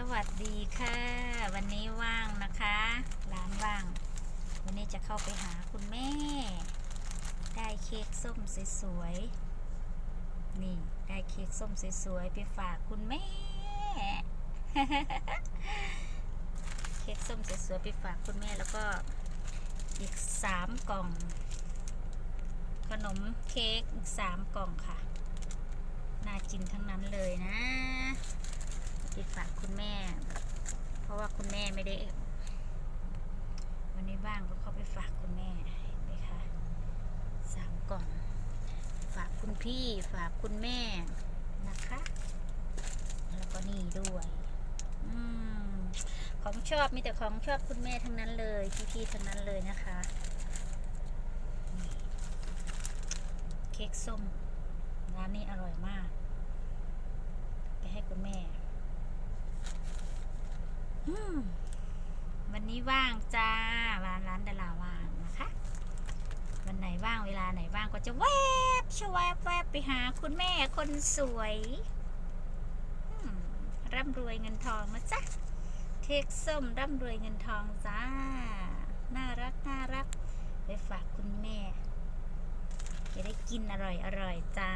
สวัสดีค่ะ วันนี้ว่างนะคะร้านว่าง วันนี้จะเข้าไปหาคุณแม่ ได้เค้กส้มสวยๆนี่ ได้เค้กส้มสวยๆไปฝากคุณแม่ เค้กส้มสวยๆไปฝากคุณแม่แล้วก็อีกสามกล่อง ขนมเค้กอีกสามกล่องค่ะ น่ากินทั้งนั้นเลยนะ ไปฝากคุณแม่ เพราะว่าคุณแม่ไม่ได้ วันนี้ว่างก็เข้าไปฝากคุณแม่เห็นไหมคะสามกล่อง ฝากคุณพี่ฝากคุณแม่นะคะ แล้วก็นี่ด้วยอืมของชอบมีแต่ของชอบคุณแม่ทั้งนั้นเลย พี่ๆทั้งนั้นเลยนะคะเค้กส้มร้านนี้อร่อยมาก ไปให้คุณแม่ อืม วันนี้ว่างจ้าร้านร้านดาราว่างนะคะ วันไหนว่างเวลาไหนว่างก็จะแวบชวบแวบไปหาคุณแม่คนสวยร่ำรวยเงินทองนะจ๊ะเค้กส้มร่ำรวยเงินทองจ้า น่ารักน่ารักไปฝากคุณแม่ จะได้กินอร่อยอร่อยจ้า